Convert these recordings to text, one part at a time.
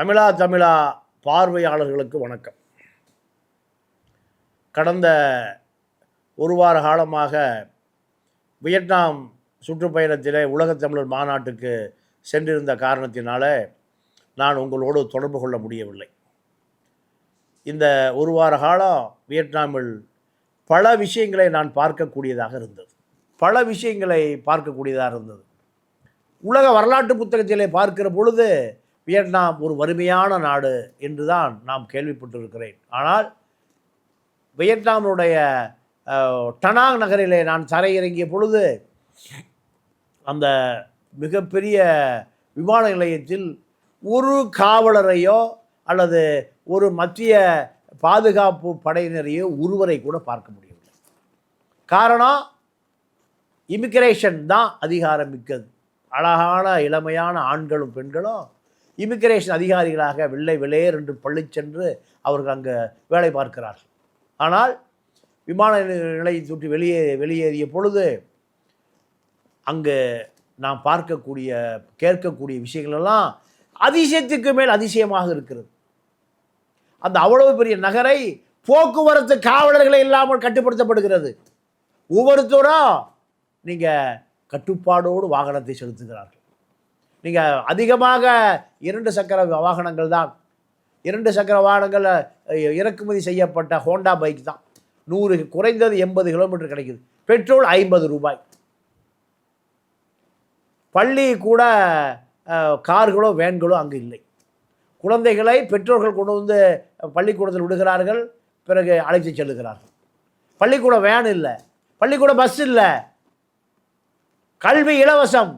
தமிழா தமிழா பார்வையாளர்களுக்கு வணக்கம். கடந்த ஒரு வார காலமாக வியட்நாம் சுற்றுப்பயணத்திலே உலகத் தமிழர் மாநாட்டுக்கு சென்றிருந்த காரணத்தினால நான் உங்களோடு தொடர்பு கொள்ள முடியவில்லை. இந்த ஒரு வார காலம் வியட்நாமில் பல விஷயங்களை நான் பார்க்கக்கூடியதாக இருந்தது. பல விஷயங்களை பார்க்கக்கூடியதாக இருந்தது. உலக வரலாற்று புத்தகத்திலே பார்க்கிற பொழுது வியட்நாம் ஒரு வறுமையான நாடு என்று தான் நாம் கேள்விப்பட்டிருக்கிறேன். ஆனால் வியட்நாமுடைய டனாங் நகரிலே நான் தரையிறங்கிய பொழுது அந்த மிகப்பெரிய விமான நிலையத்தில் ஒரு காவலரையோ அல்லது ஒரு மத்திய பாதுகாப்பு படையினரையோ ஒருவரை கூட பார்க்க முடியவில்லை. காரணம் இமிக்ரேஷன் தான் அதிகாரம் மிக்கது. அழகான இளமையான ஆண்களும் பெண்களும் இமிக்ரேஷன் அதிகாரிகளாக வெள்ளை வெளேர் என்று பள்ளி சென்று அவர்கள் அங்கே வேலை பார்க்கிறார்கள். ஆனால் விமான நிலையை சுற்றி வெளியே வெளியேறிய பொழுது அங்கு நாம் பார்க்கக்கூடிய கேட்கக்கூடிய விஷயங்களெல்லாம் அதிசயத்துக்கு மேல் அதிசயமாக இருக்கிறது. அந்த அவ்வளவு பெரிய நகரை போக்குவரத்து காவலர்களை இல்லாமல் கட்டுப்படுத்தப்படுகிறது. ஒவ்வொருத்தரும் நீங்கள் கட்டுப்பாடோடு வாகனத்தை செலுத்துகிறார்கள். நீங்கள் அதிகமாக இரண்டு சக்கர வாகனங்கள் தான். இரண்டு சக்கர வாகனங்கள் இறக்குமதி செய்யப்பட்ட ஹோண்டா பைக் தான். நூறு குறைந்தது எண்பது கிலோமீட்டர் கிடைக்குது. பெட்ரோல் ஐம்பது ரூபாய். பள்ளி கூட கார்களோ வேன்களோ அங்கு இல்லை. குழந்தைகளை பெற்றோர்கள் கொண்டு வந்து பள்ளிக்கூடத்தில் விடுகிறார்கள் பிறகு அழைத்து செல்லுகிறார்கள். பள்ளிக்கூட வேன் இல்லை. பள்ளிக்கூட பஸ் இல்லை. கல்வி இலவசம்.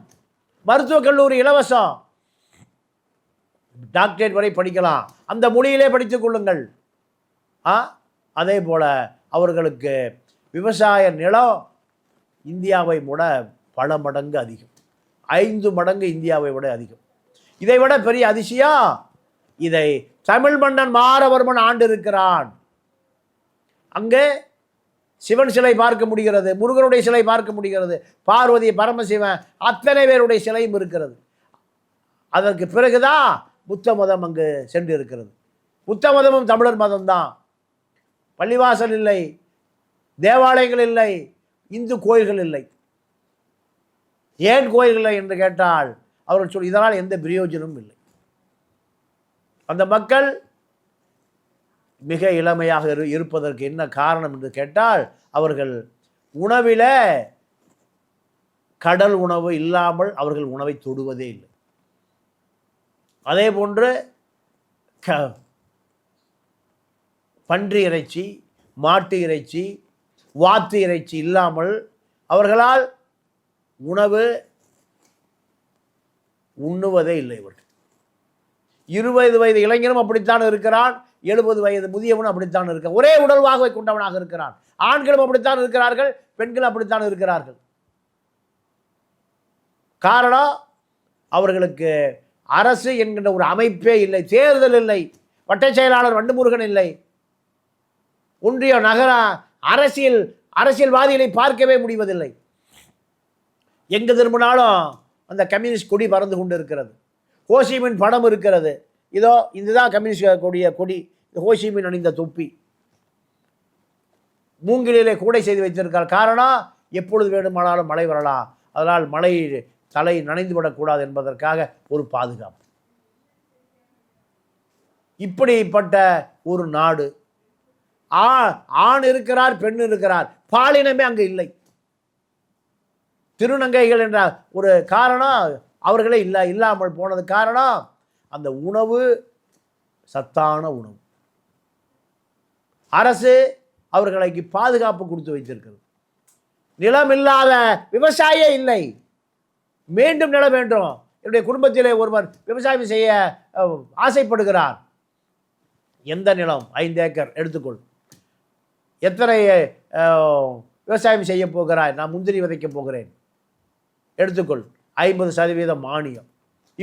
மருத்துவக் கல்லூரி இலவசம். டாக்டரேட் வரை படிக்கலாம். அந்த மொழியிலே படித்துக் கொள்ளுங்கள். ஆ? அதே போல் அவர்களுக்கு விவசாய நிலம் இந்தியாவை விட பல மடங்கு அதிகம். ஐந்து மடங்கு இந்தியாவை விட அதிகம். இதை விட பெரிய அதிசயம் இதை தமிழ் மன்னன் மாரவர்மன் ஆண்டு இருக்கிறான் அங்கே சிவன் சிலை பார்க்க முடிகிறது முருகனுடைய சிலை பார்க்க முடிகிறது பார்வதி பரமசிவன் அத்தனை பேருடைய சிலையும் இருக்கிறது. அதற்கு பிறகுதான் புத்த மதம் அங்கு சென்று இருக்கிறது புத்த மதமும் தமிழர் மதம்தான். பள்ளிவாசல் இல்லை தேவாலயங்கள் இல்லை இந்து கோயில்கள் இல்லை. ஏன் கோயில்கள் இல்லை என்று கேட்டால் அவர்கள் சொல் இதனால் எந்த பிரயோஜனமும் இல்லை. அந்த மக்கள் மிக இளமையாக இரு இருப்பதற்கு என்ன காரணம் என்று கேட்டால் அவர்கள் உணவில் கடல் உணவு இல்லாமல் அவர்கள் உணவை தொடுவதே இல்லை. அதே போன்று க பன்றி இறைச்சி மாட்டு இறைச்சி வாத்து இறைச்சி இல்லாமல் அவர்களால் உணவு உண்ணுவதே இல்லை இவர்கள். இருபது வயது இளைஞனும் அப்படித்தான் இருக்கிறான். எழுபது வயது முதியவனும் அப்படித்தான் இருக்கான். ஒரே உடல்வாகவை கொண்டவனாக இருக்கிறான். ஆண்களும் அப்படித்தான் இருக்கிறார்கள் பெண்களும் அப்படித்தான் இருக்கிறார்கள். காரணம் அவர்களுக்கு அரசு என்கின்ற ஒரு அமைப்பே இல்லை தேர்தல் இல்லை வட்டச் செயலாளர் வண்டுமுருகன் இல்லை. ஒன்றிய நகர அரசியல் அரசியல்வாதிகளை பார்க்கவே முடிவதில்லை. எங்கு திரும்பினாலும் அந்த கம்யூனிஸ்ட் கொடி பறந்து கொண்டு இருக்கிறது ஹோசிமின் படம் இருக்கிறது. இதோ இதுதான் கம்யூனிஸ்ட் கொடிய கொடி. ஹோசிமின் அணிந்த தொப்பி. மூங்கிலே கூடை செய்து வைத்திருக்கார் காரணம் எப்பொழுது வேண்டுமானாலும் மழை வரலாம். அதனால் மழை தலை நனைந்து விடக்கூடாது என்பதற்காக ஒரு பாதுகாப்பு. இப்படிப்பட்ட ஒரு நாடு. ஆ ஆண் இருக்கிறார் பெண் இருக்கிறார். பாலினமே அங்கு இல்லை. திருநங்கைகள் என்ற ஒரு காரணம் அவர்களே இல்லை இல்லாமல் போனது காரணம் அந்த உணவு சத்தான உணவு. அரசு அவர்களுக்கு பாதுகாப்பு கொடுத்து வைத்திருக்கிறது. நிலம் இல்லாத விவசாயே இல்லை. மீண்டும் நிலம் வேண்டும். என்னுடைய குடும்பத்திலே ஒருவர் விவசாயம் செய்ய ஆசைப்படுகிறார். எந்த நிலம்? ஐந்து ஏக்கர் எடுத்துக்கொள். எத்தனை விவசாயம் செய்ய போகிறாய்? நான் முந்திரி விதைக்க போகிறேன். எடுத்துக்கொள். ஐம்பது சதவீதம் மானியம்.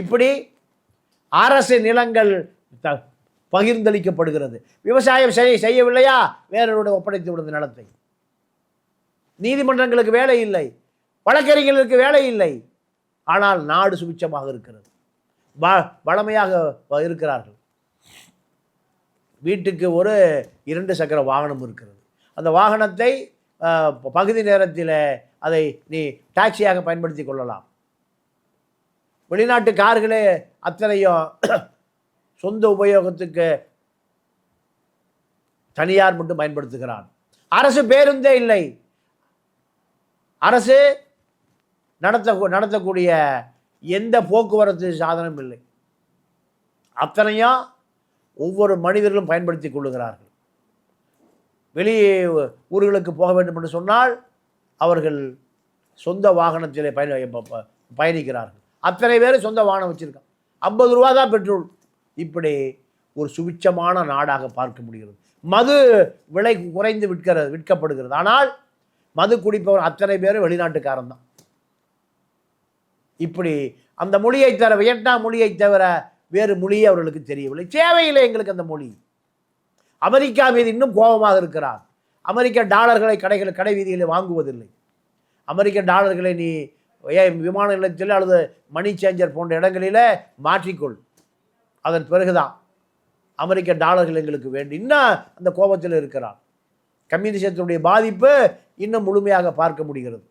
இப்படி அரசு நிலங்கள் த பகிர்ந்தளிக்கப்படுகிறது. விவசாயம் செய்ய செய்யவில்லையா? வேறொருடைய ஒப்படைத்து விடுவது நிலத்தை. நீதிமன்றங்களுக்கு வேலை இல்லை. வழக்கறிஞர்களுக்கு வேலை இல்லை. ஆனால் நாடு சுபிச்சமாக இருக்கிறது. ப பழமையாக இருக்கிறார்கள். வீட்டுக்கு ஒரு இரண்டு சக்கர வாகனம் இருக்கிறது. அந்த வாகனத்தை பகுதி நேரத்தில் அதை நீ டாக்ஸியாக பயன்படுத்தி கொள்ளலாம். வெளிநாட்டு கார்களே அத்தனையும் சொந்த உபயோகத்துக்கு தனியார் மட்டும் பயன்படுத்துகிறான். அரசு பேருந்தே இல்லை. அரசு நடத்த நடத்தக்கூடிய எந்த போக்குவரத்து சாதனம் இல்லை. அத்தனையும் ஒவ்வொரு மனிதர்களும் பயன்படுத்தி கொள்ளுகிறார்கள். வெளி ஊர்களுக்கு போக வேண்டும் என்று சொன்னால் அவர்கள் சொந்த வாகனத்திலே பயண ப- பயணிக்கிறார்கள். அத்தனை பேர் சொந்த வாகனம் வச்சுருக்கான் ஐம்பது ரூபா தான் பெட்ரோல். இப்படி ஒரு சுபிட்சமான நாடாக பார்க்க முடிகிறது. மது விலை குறைந்து விற்கிறது விற்கப்படுகிறது. ஆனால் மது குடிப்பவர் அத்தனை பேரும் வெளிநாட்டுக்காரன் தான். இப்படி அந்த மொழியை தவிர வியட்நாம் மொழியை தவிர வேறு மொழியை அவர்களுக்கு தெரியவில்லை. தேவையில்லை எங்களுக்கு அந்த மொழி. அமெரிக்கா மீது இன்னும் கோபமாக இருக்கிறார். அமெரிக்க டாலர்களை கடைகள் கடை வீதிகளில் வாங்குவதில்லை. அமெரிக்க டாலர்களை நீ ஏன் விமான நிலையத்தில் அல்லது மணி சேஞ்சர் போன்ற இடங்களில் மாற்றிக்கொள். அதன் பிறகுதான் அமெரிக்க டாலர்கள் எங்களுக்கு வேண்டும். இன்னும் அந்த கோபத்தில் இருக்கிறான் கம்யூனிசத்தினுடைய பாதிப்பு இன்னும் முழுமையாக பார்க்க முடிகிறது.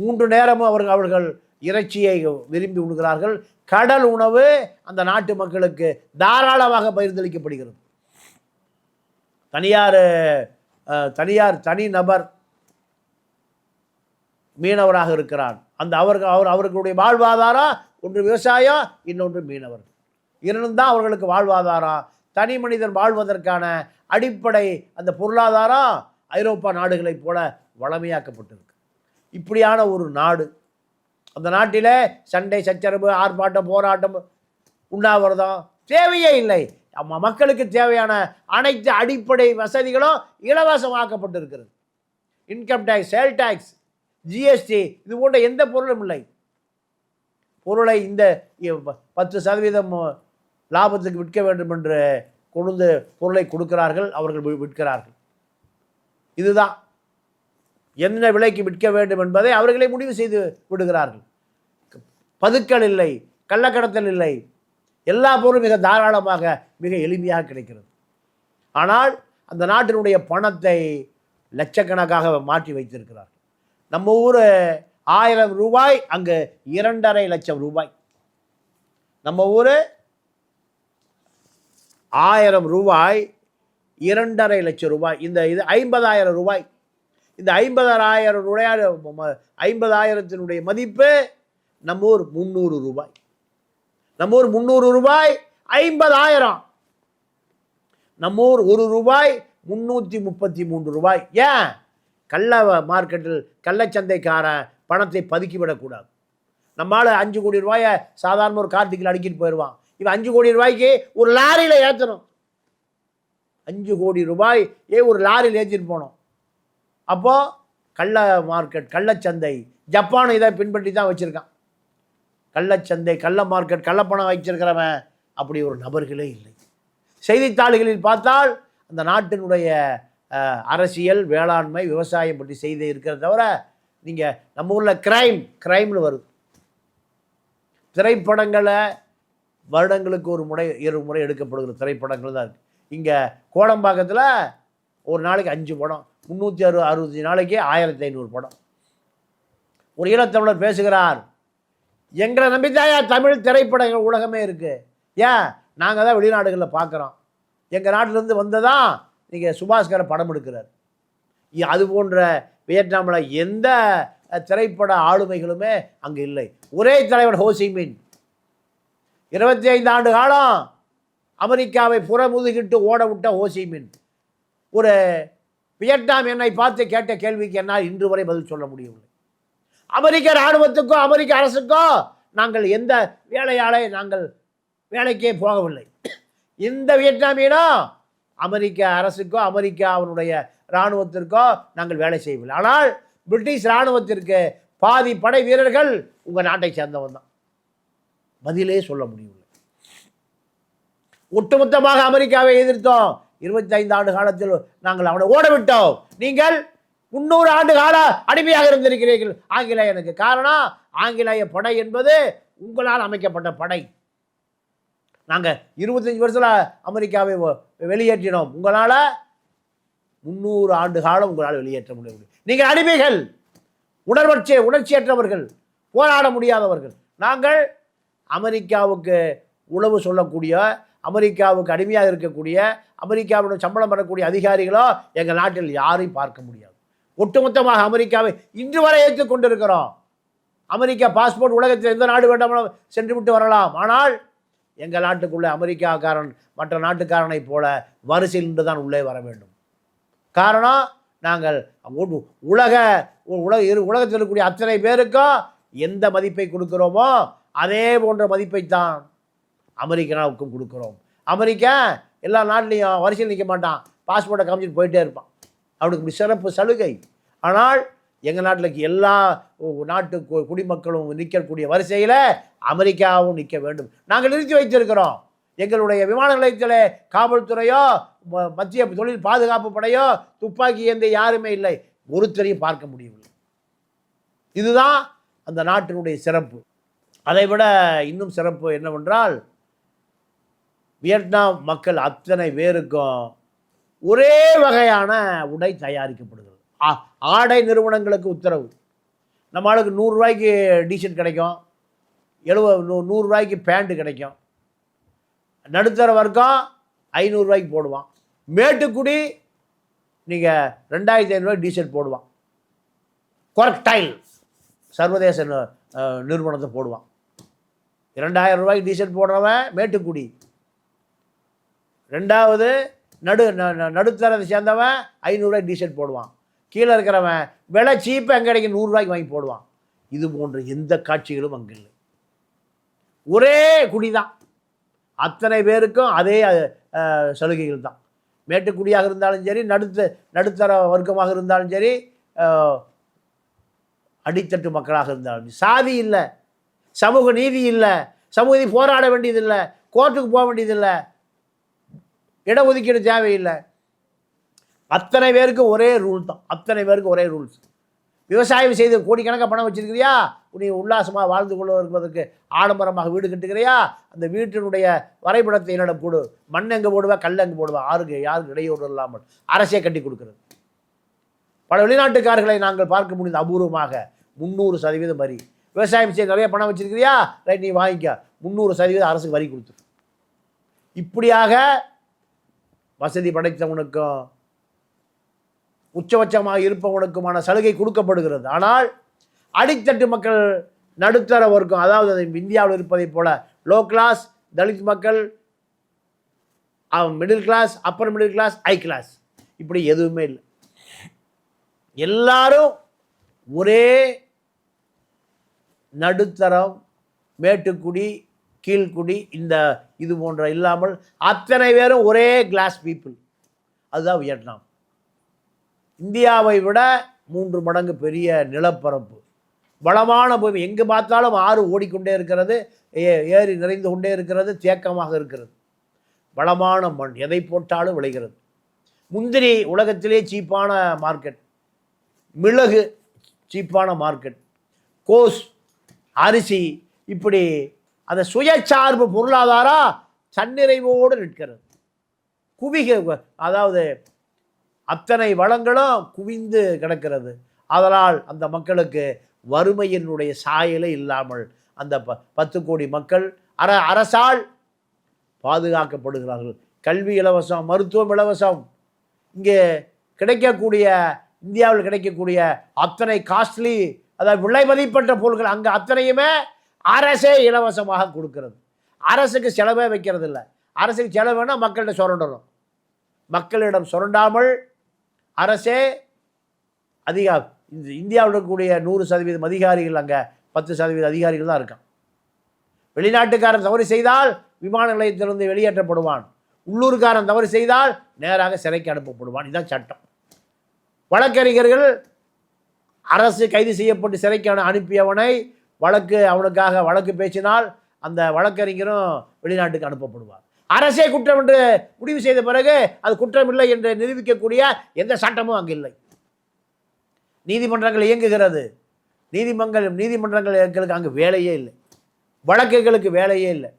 மூன்று நேரமும் அவர்கள் அவர்கள் இறைச்சியை விரும்பி உண்கிறார்கள். கடல் உணவு அந்த நாட்டு மக்களுக்கு தாராளமாக பகிர்ந்தளிக்கப்படுகிறது. தனியார் தனியார் தனி நபர் மீனவராக இருக்கிறார். அந்த அவர்கள் அவர் அவர்களுடைய வாழ்வாதாரம் ஒன்று விவசாயம் இன்னொன்று மீனவர். இருந்தால் தான் அவர்களுக்கு வாழ்வாதாரம். தனி மனிதன் வாழ்வதற்கான அடிப்படை அந்த பொருளாதாரம் ஐரோப்பா நாடுகளைப் போல வளமையாக்கப்பட்டிருக்கு. இப்படியான ஒரு நாடு. அந்த நாட்டில் சண்டை சச்சரவு ஆர்ப்பாட்டம் போராட்டம் உண்ணாவிரதம் தேவையே இல்லை. நம்ம மக்களுக்கு தேவையான அனைத்து அடிப்படை வசதிகளும் இலவசமாக்கப்பட்டிருக்கிறது. Income tax sale tax GST இது போன்ற எந்த பொருளும் இல்லை. பொருளை இந்த இ- பத்து சதவீதம் லாபத்துக்கு விற்க வேண்டும் என்று கொண்டு பொருளை கொடுக்கிறார்கள் அவர்கள் விற்கிறார்கள். இதுதான். என்ன விலைக்கு விற்க வேண்டும் என்பதை அவர்களே முடிவு செய்து விடுகிறார்கள். பதுக்கல் இல்லை கள்ளக்கடத்தல் இல்லை. எல்லா பொருளும் மிக தாராளமாக மிக எளிமையாக கிடைக்கிறது. ஆனால் அந்த நாட்டினுடைய பணத்தை லட்சக்கணக்காக மாற்றி வைத்திருக்கிறார்கள். நம்ம ஊர் ஆயிரம் ரூபாய் அங்கு இரண்டரை லட்சம் ரூபாய். நம்ம ஊர் ஆயிரம் ரூபாய் இரண்டரை லட்சம் ரூபாய். இந்த இது ஐம்பதாயிரம் ரூபாய். இந்த ஐம்பதாயிரம் ரூபாய் ம- ஐம்பதாயிரத்தினுடைய மதிப்பு நம்ம ஊர் முந்நூறு ரூபாய். நம்ம ஊர் முந்நூறு ரூபாய் ஐம்பதாயிரம். நம்ம ஊர் ஒரு ரூபாய் முந்நூற்றி முப்பத்தி மூன்று ரூபாய். ஏன்? கள்ள மார்க்கெட்டில் கள்ளச்சந்தைக்காரன் பணத்தை பதுக்கி விடக்கூடாது நம்மால் அஞ்சு கோடி ரூபாயை சாதாரண ஒரு கார்த்திக்கில் அடிக்கிட்டு போயிடுவான். இவன் அஞ்சு கோடி ரூபாய்க்கு ஒரு லாரியில் ஏற்றணும் அஞ்சு கோடி ரூபாய் ஏ ஒரு லாரியில் ஏற்றிட்டு போனோம். அப்போது கள்ள மார்க்கெட் கள்ளச்சந்தை ஜப்பானும் இதை பின்பற்றி தான் வச்சுருக்கான். கள்ளச்சந்தை கள்ள மார்க்கெட் கள்ளப்பணம் வச்சிருக்கிறவன் அப்படி ஒரு நபர்களே இல்லை. செய்தித்தாள்களில் பார்த்தால் அந்த நாட்டினுடைய அரசியல் வேளாண்மை விவசாயம் பற்றி செய்தி இருக்கிறத தவிர நீங்கள் நம்ம ஊரில் கிரைம் கிரைம்னு வருது. திரைப்படங்களை வருடங்களுக்கு ஒரு முறை இரு முறை எடுக்கப்படுகிற திரைப்படங்கள் தான் இருக்குது இங்கே கோடம்பாக்கத்தில் ஒரு நாளைக்கு அஞ்சு படம் முந்நூற்றி அறு அறுபத்தஞ்சு நாளைக்கு ஆயிரத்தி ஐநூறு படம். ஒரு ஈழத்தமிழர் பேசுகிறார் எங்களை நம்பித்தாயா தமிழ் திரைப்படங்கள் உலகமே இருக்குது ஏன்? நாங்கள் தான் வெளிநாடுகளில் பார்க்குறோம் எங்கள் நாட்டிலேருந்து வந்ததான் நீங்கள் சுபாஸ்கர படம் எடுக்கிறார். அது போன்ற வியட்நாமில் எந்த திரைப்பட ஆளுமைகளுமே அங்கே இல்லை. ஒரே தலைவர் ஹோசிமின் இருபத்தி ஐந்து ஆண்டு காலம் அமெரிக்காவை புறமுதுகிட்டு ஓட விட்ட ஹோசிமின் ஒரு வியட்நாம் என்னை பார்த்து கேட்ட கேள்விக்கு என்னால் இன்று வரை பதில் சொல்ல முடியவில்லை. அமெரிக்க இராணுவத்துக்கோ அமெரிக்க அரசுக்கோ நாங்கள் எந்த வேலையாலே நாங்கள் வேலைக்கே போகவில்லை. இந்த வியட்நாமியனோ அமெரிக்க அரசுக்கோ அமெரிக்காவினுடைய இராணுவத்திற்கோ நாங்கள் வேலை செய்யவில்லை. ஆனால் பிரிட்டிஷ் இராணுவத்திற்கு பாதி படை வீரர்கள் உங்கள் நாட்டை சேர்ந்தவன் தான் பதிலே சொல்ல முடியவில்லை. ஒட்டுமொத்தமாக அமெரிக்காவை எதிர்த்தோம். இருபத்தைந்து ஆண்டு காலத்தில் நாங்கள் அவனை ஓடவிட்டோம். நீங்கள் முன்னூறு ஆண்டு கால அடிமையாக இருந்திருக்கிறீர்கள். ஆங்கிலேயனுக்கு காரணம் ஆங்கிலேய படை என்பது உங்களால் அமைக்கப்பட்ட படை. நாங்கள் இருபத்தஞ்சி வருஷத்தில் அமெரிக்காவை வ- வெளியேற்றினோம். உங்களால் முந்நூறு ஆண்டு காலம் உங்களால் வெளியேற்ற முடியவில்லை. நீங்கள் அடிமைகள் உணர்வற்ற உணர்ச்சியற்றவர்கள் போராட முடியாதவர்கள். நாங்கள் அமெரிக்காவுக்கு உளவு சொல்லக்கூடிய அமெரிக்காவுக்கு அடிமையாக இருக்கக்கூடிய அமெரிக்காவுடன் சம்பளம் பெறக்கூடிய அதிகாரிகளோ எங்கள் நாட்டில் யாரையும் பார்க்க முடியாது. ஒட்டுமொத்தமாக அமெரிக்காவை இன்று வரை ஏற்றுக் கொண்டிருக்கிறோம். அமெரிக்கா பாஸ்போர்ட் உலகத்தில் எந்த நாடு வேண்டாமலும் சென்று விட்டு வரலாம். ஆனால் எங்கள் நாட்டுக்குள்ளே அமெரிக்காக்காரன் மற்ற நாட்டுக்காரனைப் போல வரிசையில் நின்று தான் உள்ளே வர வேண்டும். காரணம் நாங்கள் உலக உலக இரு உலகத்தில் இருக்கக்கூடிய அத்தனை பேருக்கும் எந்த மதிப்பை கொடுக்குறோமோ அதே போன்ற மதிப்பை தான் அமெரிக்காவுக்கும் கொடுக்குறோம். அமெரிக்கா எல்லா நாட்டிலையும் வரிசையில் நிற்க மாட்டான். பாஸ்போர்ட்டை காமிச்சிட்டு போயிட்டே இருப்பான். அவனுக்கு இப்படி சிறப்பு சலுகை. ஆனால் எங்கள் நாட்டில் எல்லா நாட்டு கு- குடிமக்களும் நிற்கக்கூடிய வரிசையில் அமெரிக்காவும் நிற்க வேண்டும். நாங்கள் நிறுத்தி வைத்திருக்கிறோம். எங்களுடைய விமான நிலையத்தில் காவல்துறையோ ம- மத்திய தொழில் பாதுகாப்பு படையோ துப்பாக்கி எந்த யாருமே இல்லை. ஒருத்தரையும் பார்க்க முடியவில்லை. இதுதான் அந்த நாட்டினுடைய சிறப்பு. அதை விட இன்னும் சிறப்பு என்னவென்றால் வியட்நாம் மக்கள் அத்தனை பேருக்கும் ஒரே வகையான உடை தயாரிக்கப்படுகிறது. ஆ- ஆடை நிறுவனங்களுக்கு உத்தரவு. நம்ம ஆளுக்கு நூறுரூவாய்க்கு டிஷர்ட் கிடைக்கும். எழுபது நூ நூறுரூவாய்க்கு பேண்ட்டு கிடைக்கும். நடுத்தர வர்க்கம் ஐநூறுரூவாய்க்கு போடுவான். மேட்டுக்குடி நீங்கள் ரெண்டாயிரத்தி ஐநூறுரூவா டிஷர்ட் போடுவான். கொரக்டைல் சர்வதேச நிறுவனத்தை போடுவான். இரண்டாயிரம் ரூபாய்க்கு டிஷர்ட் போடுறவன் மேட்டுக்குடி. ரெண்டாவது நடு ந- நடுத்தரத்தை சேர்ந்தவன் ஐநூறுரூவாய்க்கு டிஷர்ட் போடுவான். கீழே இருக்கிறவன் விலை சீப்பாக எங்கே கிடைக்கும் நூறுரூவாய்க்கு வாங்கி போடுவான். இது போன்ற எந்த காட்சிகளும் அங்கே இல்லை. ஒரே குடி தான் அத்தனை பேருக்கும் அதே சலுகைகள் தான். மேட்டுக்குடியாக இருந்தாலும் சரி நடுத்த நடுத்தர வர்க்கமாக இருந்தாலும் சரி அடித்தட்டு மக்களாக இருந்தாலும் சரி. சாதி இல்லை. சமூக நீதி இல்லை. சமூக நீதி போராட வேண்டியதில்லை. கோர்ட்டுக்கு போக வேண்டியதில்லை. இடஒதுக்கீடு தேவையில்லை. அத்தனை பேருக்கு ஒரே ரூல் தான். அத்தனை பேருக்கு ஒரே ரூல்ஸ் விவசாயம் செய்து கோடிக்கணக்காக பணம் வச்சிருக்கிறியா? நீ உல்லாசமாக வாழ்ந்து கொள்வதற்கு இருப்பதற்கு ஆடம்பரமாக வீடு கட்டுக்கிறியா அந்த வீட்டினுடைய வரைபடத்தை என்னிடம் கொடு. மண் எங்கே போடுவா? கல் எங்கே போடுவா? யாருக்கு யாருக்கு இடையூறு இல்லாமல் அரசே கட்டி கொடுக்குறது. பல வெளிநாட்டுக்காரர்களை நாங்கள் பார்க்க முடியுது அபூர்வமாக முந்நூறு சதவீதம் வரி. விவசாயம் செய்ய நிறைய பணம் வச்சிருக்கிறியா? ரைட் நீ வாங்கிக்க. முந்நூறு சதவீதம் அரசுக்கு வரி கொடுத்துரு இப்படியாக வசதி படைத்தவனுக்கும் உச்சபட்சமாக இருப்பவனுக்குமான சலுகை கொடுக்கப்படுகிறது. ஆனால் அடித்தட்டு மக்கள் நடுத்தர வர்க்கம் அதாவது அது இந்தியாவில் இருப்பதைப் போல லோ கிளாஸ் தலித் மக்கள் middle class upper middle class high class இப்படி எதுவுமே இல்லை. எல்லாரும் ஒரே நடுத்தரம் மேட்டுக்குடி கீழ்குடி இந்த இது போன்ற இல்லாமல் அத்தனை பேரும் ஒரே கிளாஸ் பீப்புள் அதுதான் வியட்நாம். இந்தியாவை விட மூன்று மடங்கு பெரிய நிலப்பரப்பு. வளமான பூமி. எங்கே பார்த்தாலும் ஆறு ஓடிக்கொண்டே இருக்கிறது. ஏ- நிறைந்து கொண்டே இருக்கிறது. தேக்கமாக இருக்கிறது. வளமான மண் எதை போட்டாலும் விளைகிறது. முந்திரி உலகத்திலே சீப்பான மார்க்கெட் மிளகு சீப்பான மார்க்கெட் கோஸ் அரிசி இப்படி அந்த சுயசார்பு பொருளாதாரம் தன்னிறைவோடு நிற்கிறது. குவிக அதாவது அத்தனை வளங்களும் குவிந்து கிடக்கிறது. அதனால் அந்த மக்களுக்கு வறுமையினுடைய சாயலே இல்லாமல் அந்த ப பத்து கோடி மக்கள் அர அரசால் பாதுகாக்கப்படுகிறார்கள். கல்வி இலவசம் மருத்துவம் இலவசம். இங்கே கிடைக்கக்கூடிய இந்தியாவில் கிடைக்கக்கூடிய அத்தனை காஸ்ட்லி அதாவது விலை மதிப்பற்ற பொருட்கள் அங்கே அத்தனையுமே அரசே இலவசமாக கொடுக்கிறது. அரசுக்கு செலவே வைக்கிறது இல்லை அரசுக்கு செலவுனா மக்கள்கிட்ட சுரண்டணும். மக்களிடம் சுரண்டாமல் அரசே அதிகா இந்த இந்தியாவில் இருக்கக்கூடிய நூறு சதவீதம் அதிகாரிகள் அங்கே பத்து சதவீத அதிகாரிகள் தான் இருக்கான் வெளிநாட்டுக்காரன் தவறு செய்தால் விமான நிலையத்திலிருந்து வெளியேற்றப்படுவான். உள்ளூர்காரன் தவறு செய்தால் நேராக சிறைக்கு அனுப்பப்படுவான். இதுதான் சட்டம். வழக்கறிஞர்கள் அரசு கைது செய்யப்பட்டு சிறைக்கு அனுப்பியவனை வழக்கு அவனுக்காக வழக்கு பேசினால் அந்த வழக்கறிஞரும் வெளிநாட்டுக்கு அனுப்பப்படுவார். அரசே குற்றம் என்று முடிவு செய்த பிறகு அது குற்றம் இல்லை என்று நிரூபிக்கக்கூடிய எந்த சட்டமும் அங்கு இல்லை. நீதிமன்றங்கள் இயங்குகிறது. நீதிமன்றம் எங்களுக்கு அங்கு வேலையே இல்லை. வழக்குகளுக்கு வேலையே இல்லை.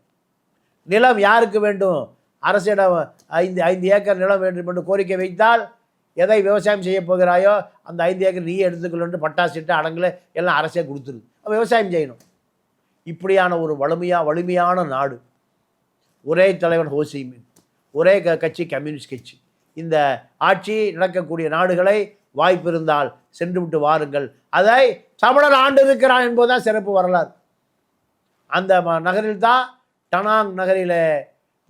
நிலம் யாருக்கு வேண்டும்? அரசிடம் ஐந்து ஐந்து ஏக்கர் நிலம் வேண்டும் என்று கோரிக்கை வைத்தால் எதை விவசாயம் செய்ய போகிறாயோ அந்த ஐந்து ஏக்கர் நீயே எடுத்துக்கொள்ள பட்டாசிட்டு அடங்கல எல்லாம் அரசே கொடுத்துருது விவசாயம் செய்யணும். இப்படியான ஒரு வலிமையாக வலிமையான நாடு. ஒரே தலைவன் ஹோசிமின் ஒரே க கட்சி கம்யூனிஸ்ட் கட்சி. இந்த ஆட்சி நடக்கக்கூடிய நாடுகளை வாய்ப்பு இருந்தால் சென்று விட்டு வாருங்கள். அதை தமிழர் ஆண்டு இருக்கிறான் என்பதுதான் சிறப்பு வரலாறு. அந்த ம- நகரில் தான் டனாங் நகரில்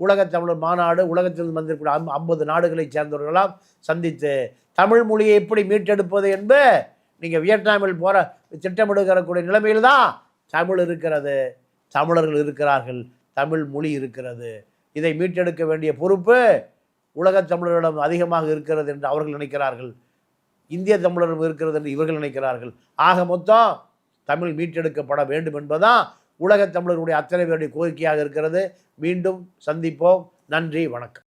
உலகத் தமிழர் மாநாடு உலகத்தில் வந்திருக்கிற அம் ஐம்பது நாடுகளைச் சேர்ந்தவர்களாம் சந்தித்து தமிழ் மொழியை எப்படி மீட்டெடுப்பது என்பது நீங்கள் வியட்நாமில் போகிற திட்டமிடுகிறக்கூடிய நிலைமையில் தான் தமிழ் இருக்கிறது. தமிழர்கள் இருக்கிறார்கள் தமிழ் மொழி இருக்கிறது. இதை மீட்டெடுக்க வேண்டிய பொறுப்பு உலகத் தமிழரிடம் அதிகமாக இருக்கிறது என்று அவர்கள் நினைக்கிறார்கள். இந்திய தமிழரும் இருக்கிறது என்று இவர்கள் நினைக்கிறார்கள். ஆக மொத்தம் தமிழ் மீட்டெடுக்கப்பட வேண்டும் என்பதுதான் உலகத் தமிழர்களுடைய அத்தனை பேருடைய கோரிக்கையாக இருக்கிறது. மீண்டும் சந்திப்போம். நன்றி வணக்கம்.